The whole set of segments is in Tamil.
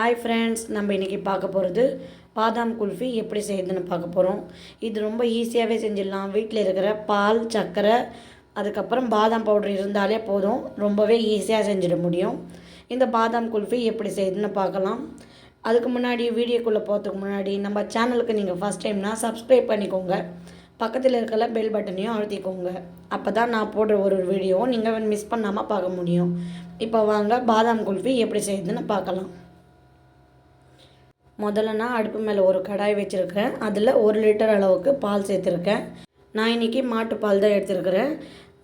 ஹாய் ஃப்ரெண்ட்ஸ் நம்ம இன்றைக்கி பார்க்க போகிறது பாதாம் குல்ஃபி எப்படி செய்யுதுன்னு பார்க்க போகிறோம் இது ரொம்ப ஈஸியாகவே செஞ்சிடலாம். வீட்டில் இருக்கிற பால் சர்க்கரை அதுக்கப்புறம் பாதாம் பவுடர் இருந்தாலே போதும். ரொம்பவே ஈஸியாக செஞ்சிட முடியும். இந்த பாதாம் குல்ஃபி எப்படி செய்யுதுன்னு பார்க்கலாம். அதுக்கு முன்னாடி வீடியோக்குள்ளே போகிறதுக்கு முன்னாடி நம்ம சேனலுக்கு நீங்கள் ஃபஸ்ட் டைம்னா சப்ஸ்கிரைப் பண்ணிக்கோங்க. பக்கத்தில் இருக்கிற பெல் பட்டனையும் அழுத்திக்கோங்க. அப்போ தான் நான் போடுற ஒரு வீடியோவும் நீங்கள் மிஸ் பண்ணாமல் பார்க்க முடியும். இப்போ வாங்க பாதாம் குல்ஃபி எப்படி செய்யுதுன்னு பார்க்கலாம். முதல்ல நான் அடுப்பு மேலே ஒரு கடாய் வச்சுருக்கேன். அதில் ஒரு லிட்டர் அளவுக்கு பால் சேர்த்துருக்கேன். நான் இன்றைக்கி மாட்டுப்பால் தான் எடுத்துருக்கிறேன்.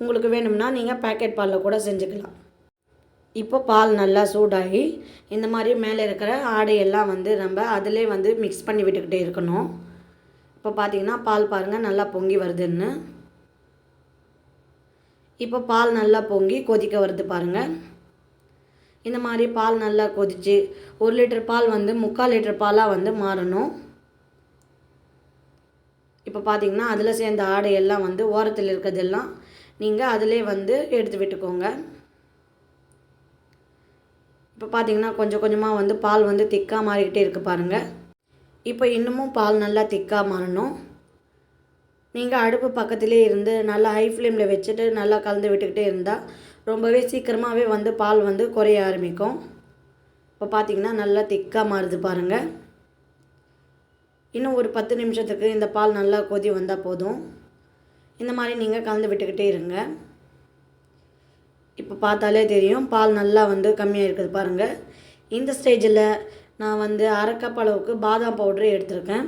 உங்களுக்கு வேணும்னா நீங்கள் பேக்கெட் பாலில் கூட செஞ்சுக்கலாம். இப்போ பால் நல்லா சூடாகி இந்த மாதிரி மேலே இருக்கிற ஆடையெல்லாம் வந்து நம்ம அதிலே வந்து மிக்ஸ் பண்ணி விட்டுக்கிட்டே இருக்கணும். இப்போ பார்த்தீங்கன்னா பால் பாருங்கள் நல்லா பொங்கி வருதுன்னு. இப்போ பால் நல்லா பொங்கி கொதிக்க வருது பாருங்கள் இந்த மாதிரி பால் நல்லா கொதிச்சு ஒரு லிட்டர் பால் வந்து முக்கால் லிட்டர் பாலாக வந்து மாறணும். இப்போ பார்த்தீங்கன்னா அதில் சேர்ந்த ஆடையெல்லாம் வந்து ஓரத்தில் இருக்கிறதெல்லாம் நீங்கள் அதிலே வந்து எடுத்து விட்டுக்கோங்க. இப்போ பார்த்தீங்கன்னா கொஞ்சம் கொஞ்சமாக வந்து பால் வந்து திக்காக மாறிக்கிட்டே இருக்குது பாருங்கள் இப்போ இன்னமும் பால் நல்லா திக்காக மாறணும். நீங்கள் அடுப்பு பக்கத்திலே இருந்து நல்லா ஹை ஃப்ளேமில் வச்சுட்டு நல்லா கலந்து விட்டுக்கிட்டே இருந்தால் ரொம்பவே சீக்கிரமாகவே வந்து பால் வந்து குறைய ஆரம்பிக்கும். இப்போ பார்த்தீங்கன்னா நல்லா திக்காக மாறுது பாருங்கள் இன்னும் ஒரு பத்து நிமிஷத்துக்கு இந்த பால் நல்லா கொதி வந்தால் போதும். இந்த மாதிரி நீங்கள் கலந்து விட்டுக்கிட்டே இருங்க. இப்போ பார்த்தாலே தெரியும் பால் நல்லா வந்து கம்மியாக இருக்குது பாருங்கள் இந்த ஸ்டேஜில் நான் வந்து அரை கப் அளவுக்கு பாதாம் பவுடரு எடுத்திருக்கேன்.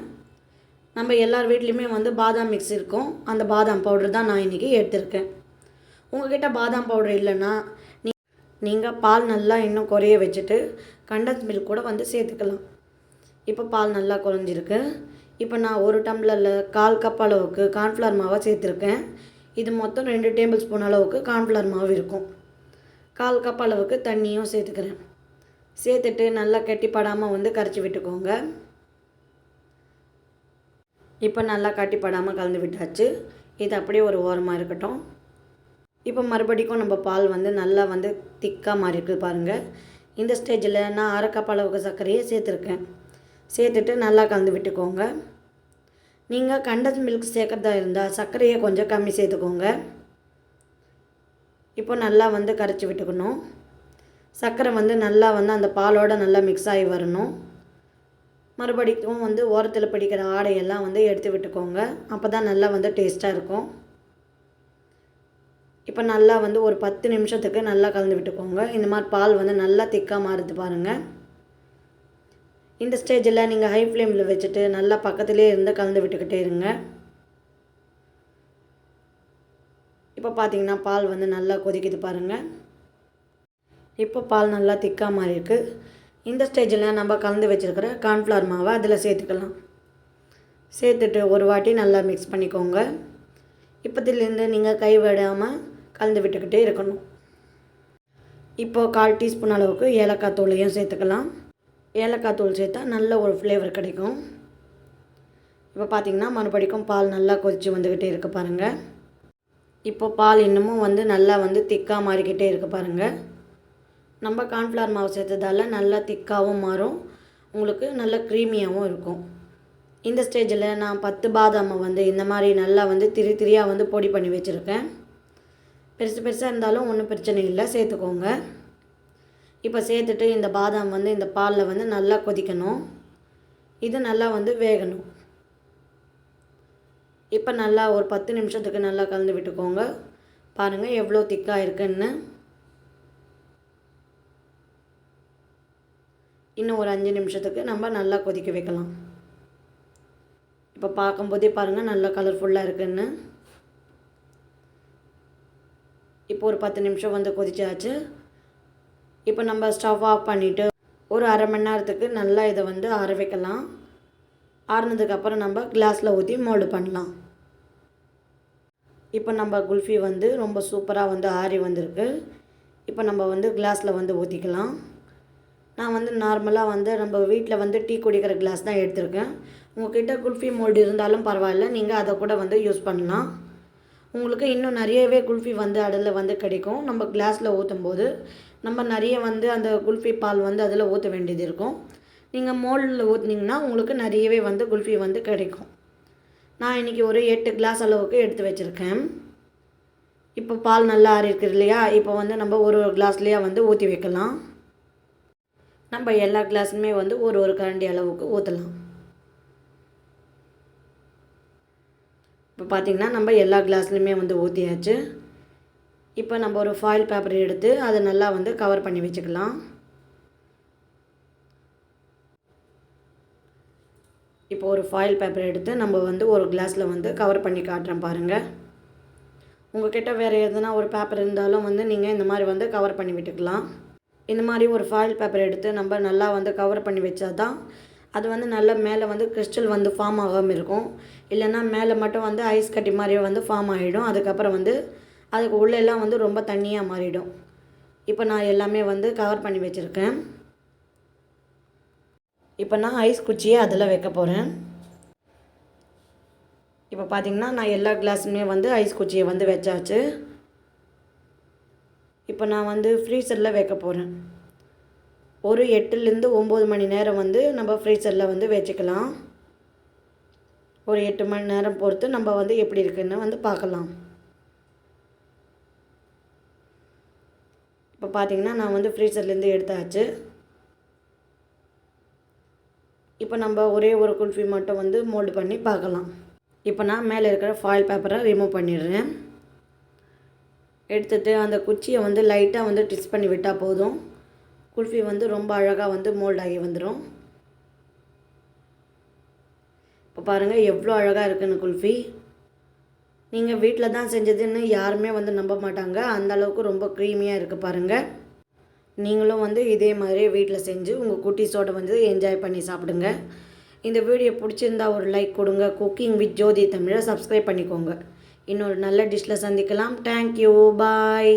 நம்ம எல்லார் வீட்லேயுமே வந்து பாதாம் மிக்ஸ் இருக்கும். அந்த பாதாம் பவுடர் தான் நான் இன்றைக்கி எடுத்திருக்கேன். உங்ககிட்ட பாதாம் பவுடர் இல்லைன்னா நீ நீங்கள் பால் நல்லா இன்னும் குறைய வச்சுட்டு கண்டன்ஸ் மில்க் கூட வந்து சேர்த்துக்கலாம். இப்போ பால் நல்லா குறைஞ்சிருக்கு இப்போ நான் ஒரு டம்ளரில் கால் கப் அளவுக்கு கார்ன்ஃப்ளவர் மாவை சேர்த்துருக்கேன். இது மொத்தம் ரெண்டு டேபிள் ஸ்பூன் அளவுக்கு கார்ன்ஃப்ளவர் மாவு இருக்கும். கால் கப் அளவுக்கு தண்ணியும் சேர்த்துக்கிறேன். சேர்த்துட்டு நல்லா கட்டிப்படாமல் வந்து கரைச்சி விட்டுக்கோங்க. இப்போ நல்லா கட்டிப்படாமல் கலந்து விட்டாச்சு. இது அப்படியே ஒரு ஓரமாக இருக்கட்டும். இப்போ மறுபடிக்கும் நம்ம பால் வந்து நல்லா வந்து திக்காக மாறி இருக்குது பாருங்கள் இந்த ஸ்டேஜில் நான் அரைக்கப் அளவுக்கு சர்க்கரையை சேர்த்துருக்கேன். சேர்த்துட்டு நல்லா கலந்து விட்டுக்கோங்க. நீங்கள் கண்டஸ் மில்க் சேர்க்குறதா இருந்தால் சர்க்கரையை கொஞ்சம் கம்மி சேர்த்துக்கோங்க. இப்போ நல்லா வந்து கரைச்சி விட்டுக்கணும். சர்க்கரை வந்து நல்லா வந்து அந்த பாலோட நல்லா மிக்ஸ் ஆகி வரணும். மறுபடிக்கும் வந்து ஓரத்தில் பிடிக்கிற ஆடையெல்லாம் வந்து எடுத்து விட்டுக்கோங்க. அப்போ தான் நல்லா வந்து டேஸ்ட்டாக இருக்கும். இப்போ நல்லா வந்து ஒரு பத்து நிமிஷத்துக்கு நல்லா கலந்து விட்டுக்கோங்க. இந்த மாதிரி பால் வந்து நல்லா திக்காக மாறுது பாருங்கள் இந்த ஸ்டேஜில் நீங்கள் ஹை ஃப்ளேமில் வச்சுட்டு நல்லா பக்கத்துலேயே இருந்து கலந்து விட்டுக்கிட்டே இருங்க. இப்போ பார்த்தீங்கன்னா பால் வந்து நல்லா கொதிக்குது பாருங்கள் இப்போ பால் நல்லா திக்காக மாறி இருக்குது இந்த ஸ்டேஜில் நம்ம கலந்து வச்சுருக்கிற கார்ன்ஃப்ளவர் மாவை அதில் சேர்த்துக்கலாம். சேர்த்துட்டு ஒரு வாட்டி நல்லா மிக்ஸ் பண்ணிக்கோங்க. இப்போத்திலேருந்து நீங்கள் கை விடாமல் கலந்து விட்டுக்கிட்டே இருக்கணும். இப்போது கால் டீஸ்பூன் அளவுக்கு ஏலக்காய் தூளையும் சேர்த்துக்கலாம். ஏலக்காய் தூள் சேர்த்தா நல்ல ஒரு ஃப்ளேவர் கிடைக்கும். இப்போ பார்த்திங்கன்னா மறுபடிக்கும் பால் நல்லா கொதித்து வந்துக்கிட்டே இருக்குது பாருங்கள் இப்போ பால் இன்னமும் வந்து நல்லா வந்து திக்காக மாறிக்கிட்டே இருக்குது பாருங்கள் நம்ம கார்ன்ஃப்ளவர் மாவு சேர்த்ததால் நல்லா திக்காகவும் மாறும். உங்களுக்கு நல்ல க்ரீமியாகவும் இருக்கும். இந்த ஸ்டேஜில் நான் பத்து பாதாமை வந்து இந்த மாதிரி நல்லா வந்து திரி திரியாக வந்து பொடி பண்ணி வச்சுருக்கேன். பெருசு பெருசாக இருந்தாலும் ஒன்றும் பிரச்சனை இல்லை சேர்த்துக்கோங்க. இப்போ சேர்த்துட்டு இந்த பாதாம் வந்து இந்த பாலில் வந்து நல்லா கொதிக்கணும். இது நல்லா வந்து வேகணும். இப்போ நல்லா ஒரு பத்து நிமிஷத்துக்கு நல்லா கலந்து விட்டுக்கோங்க. பாருங்கள் எவ்வளோ திக்காக இருக்குன்னு. இன்னும் ஒரு அஞ்சு நிமிஷத்துக்கு நம்ம நல்லா கொதிக்க வைக்கலாம். இப்போ பார்க்கும்போதே பாருங்கள் நல்லா கலர்ஃபுல்லாக இருக்குன்னு. இப்போ ஒரு பத்து நிமிஷம் வந்து கொதிச்சாச்சு. இப்போ நம்ம ஸ்டவ் ஆஃப் பண்ணிவிட்டு ஒரு அரை மணி நேரத்துக்கு நல்லா இதை வந்து ஆற வைக்கலாம். ஆறுனதுக்கப்புறம் நம்ம கிளாஸில் ஊற்றி மோல்டு பண்ணலாம். இப்போ நம்ம குல்ஃபி வந்து ரொம்ப சூப்பராக வந்து ஆறி வந்திருக்கு. இப்போ நம்ம வந்து கிளாஸில் வந்து ஊற்றிக்கலாம் நான் வந்து நார்மலாக வந்து நம்ம வீட்டில் வந்து டீ குடிக்கிற கிளாஸ் தான் எடுத்திருக்கேன். உங்கள்கிட்ட குல்ஃபி மோல்டு இருந்தாலும் பரவாயில்ல. நீங்கள் அதை கூட வந்து யூஸ் பண்ணலாம். உங்களுக்கு இன்னும் நிறையவே குல்ஃபி வந்து அதில் வந்து கிடைக்கும். நம்ம கிளாஸில் ஊற்றும் போது நம்ம நிறைய வந்து அந்த குல்ஃபி பால் வந்து அதில் ஊற்ற வேண்டியது இருக்கும். நீங்கள் மோல்டில் ஊற்றுனீங்கன்னா உங்களுக்கு நிறையவே வந்து குல்ஃபி வந்து கிடைக்கும். நான் இன்றைக்கி ஒரு எட்டு கிளாஸ் அளவுக்கு எடுத்து வச்சுருக்கேன். இப்போ பால் நல்லா ஆறிருக்குது இல்லையா? இப்போ வந்து நம்ம ஒரு ஒரு கிளாஸ்லேயே வந்து ஊற்றி வைக்கலாம். நம்ம எல்லா கிளாஸுமே வந்து ஒரு ஒரு கரண்டி அளவுக்கு ஊற்றலாம் இப்போ பார்த்திங்கன்னா நம்ம எல்லா கிளாஸ்லேயுமே வந்து ஊற்றியாச்சு இப்போ நம்ம ஒரு ஃபாயில் பேப்பர் எடுத்து அதை நல்லா வந்து கவர் பண்ணி வச்சுக்கலாம். இப்போ ஒரு ஃபாயில் பேப்பர் எடுத்து நம்ம வந்து ஒரு கிளாஸில் வந்து கவர் பண்ணி காட்டுறேன் பாருங்கள் உங்கள்கிட்ட வேறு எதுனா ஒரு பேப்பர் இருந்தாலும் வந்து நீங்கள் இந்த மாதிரி வந்து கவர் பண்ணி விட்டுக்கலாம். இந்த மாதிரி ஒரு ஃபாயில் பேப்பர் எடுத்து நம்ம நல்லா வந்து கவர் பண்ணி வச்சா தான் அது வந்து நல்லா மேலே வந்து கிறிஸ்டல் வந்து ஃபார்ம் ஆகாமல் இருக்கும். இல்லைன்னா மேலே மட்டும் வந்து ஐஸ் கட்டி மாதிரி வந்து ஃபார்ம் ஆகிடும் அதுக்கப்புறம் வந்து அதுக்கு உள்ளெல்லாம் வந்து ரொம்ப தண்ணியாக மாறிடும். இப்போ நான் எல்லாமே வந்து கவர் பண்ணி வச்சுருக்கேன். இப்போ நான் ஐஸ் குச்சியை அதில் வைக்க போகிறேன் இப்போ பார்த்தீங்கன்னா நான் எல்லா கிளாஸுமே வந்து ஐஸ் குச்சியை வந்து வச்சாச்சு. இப்போ நான் வந்து ஃப்ரீசரில் வைக்க போகிறேன் ஒரு எட்டுலேருந்து ஒம்பது மணி நேரம் வந்து நம்ம ஃப்ரீசரில் வந்து வச்சுக்கலாம். ஒரு எட்டு மணி நேரம் பொறுத்து நம்ம வந்து எப்படி இருக்குன்னு வந்து பார்க்கலாம். இப்போ பார்த்தீங்கன்னா நான் வந்து ஃப்ரீசர்லேருந்து எடுத்தாச்சு. இப்போ நம்ம ஒரே ஒரு குல்ஃபி மட்டும் வந்து மோல்டு பண்ணி பார்க்கலாம். இப்போ நான் மேலே இருக்கிற ஃபாயில் பேப்பரை ரிமூவ் பண்ணிடுறேன். எடுத்துகிட்டு அந்த குச்சியை வந்து லைட்டாக வந்து ட்விஸ்ட் பண்ணி விட்டால் போதும். குல்ஃபி வந்து ரொம்ப அழகாக வந்து மோல்ட் ஆகி வந்துடும் இப்போ பாருங்கள் எவ்வளோ அழகாக இருக்குன்னு குல்ஃபி. நீங்கள் வீட்டில் தான் செஞ்சதுன்னு யாருமே வந்து நம்ப மாட்டாங்க. அந்த அளவுக்கு ரொம்ப க்ரீமியாக இருக்குது பாருங்கள் நீங்களும் வந்து இதே மாதிரி வீட்டில் செஞ்சு உங்கள் குட்டிஸோட வந்து என்ஜாய் பண்ணி சாப்பிடுங்க. இந்த வீடியோ பிடிச்சிருந்தா ஒரு லைக் கொடுங்க. குக்கிங் வித் ஜோதி தமிழை சப்ஸ்கிரைப் பண்ணிக்கோங்க. இன்னொரு நல்ல டிஷ்ஷில் சந்திக்கலாம். Thank you bye